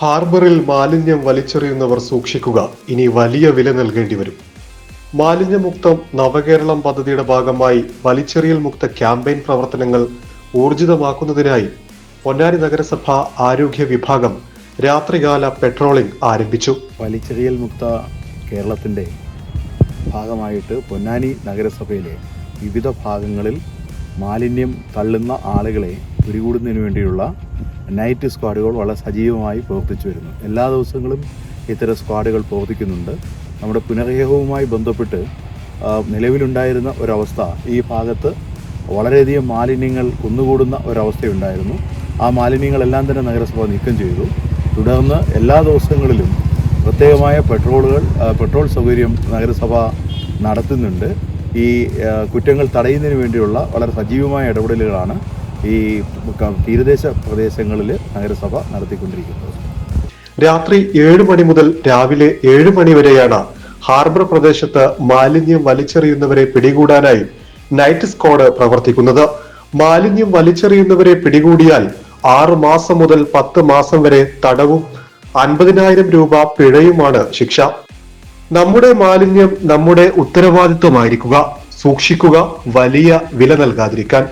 ഹാർബറിൽ മാലിന്യം വലിച്ചെറിയുന്നവർ സൂക്ഷിക്കുക. ഇനി വലിയ വില നൽകേണ്ടി വരും. മാലിന്യമുക്തം നവകേരളം പദ്ധതിയുടെ ഭാഗമായി വലിച്ചെറിയൽ മുക്ത ക്യാമ്പയിൻ പ്രവർത്തനങ്ങൾ ഊർജിതമാക്കുന്നതിനായി പൊന്നാനി നഗരസഭ ആരോഗ്യ വിഭാഗം രാത്രികാല പെട്രോളിംഗ് ആരംഭിച്ചു. വലിച്ചെറിയൽ മുക്ത കേരളത്തിന്റെ ഭാഗമായിട്ട് പൊന്നാനി നഗരസഭയിലെ വിവിധ ഭാഗങ്ങളിൽ മാലിന്യം തള്ളുന്ന ആളുകളെ പിടികൂടുന്നതിന് വേണ്ടിയുള്ള നൈറ്റ് സ്ക്വാഡുകൾ വളരെ സജീവമായി പ്രവർത്തിച്ചു വരുന്നു. എല്ലാ ദിവസങ്ങളും ഇത്തരം സ്ക്വാഡുകൾ പ്രവർത്തിക്കുന്നുണ്ട്. നമ്മുടെ പുനർഹേഹവുമായി ബന്ധപ്പെട്ട് നിലവിലുണ്ടായിരുന്ന ഒരവസ്ഥ ഈ ഭാഗത്ത് വളരെയധികം മാലിന്യങ്ങൾ കുന്നുകൂടുന്ന ഒരവസ്ഥയുണ്ടായിരുന്നു. ആ മാലിന്യങ്ങളെല്ലാം തന്നെ നഗരസഭ നീക്കം ചെയ്തു. തുടർന്ന് എല്ലാ ദിവസങ്ങളിലും പ്രത്യേകമായ പെട്രോളുകൾ പെട്രോൾ സൗകര്യം നഗരസഭ നടത്തുന്നുണ്ട്. ഈ കുറ്റങ്ങൾ തടയുന്നതിന് വേണ്ടിയുള്ള വളരെ സജീവമായ ഇടപെടലുകളാണ് ഈ തീരദേശ പ്രദേശങ്ങളിൽ നഗരസഭ നടത്തിക്കൊണ്ടിരിക്കുന്നത്. രാത്രി ഏഴ് മണി മുതൽ രാവിലെ ഏഴ് മണി വരെയാണ് ഹാർബർ പ്രദേശത്ത് മാലിന്യം വലിച്ചെറിയുന്നവരെ പിടികൂടാനായി നൈറ്റ് സ്ക്വാഡ് പ്രവർത്തിക്കുന്നത്. മാലിന്യം വലിച്ചെറിയുന്നവരെ പിടികൂടിയാൽ ആറു മാസം മുതൽ പത്ത് മാസം വരെ തടവും അൻപതിനായിരം രൂപ പിഴയുമാണ് ശിക്ഷ. നമ്മുടെ മാലിന്യം നമ്മുടെ ഉത്തരവാദിത്വമായിരിക്കുക സൂക്ഷിക്കുക വലിയ വില നൽകാതിരിക്കാൻ.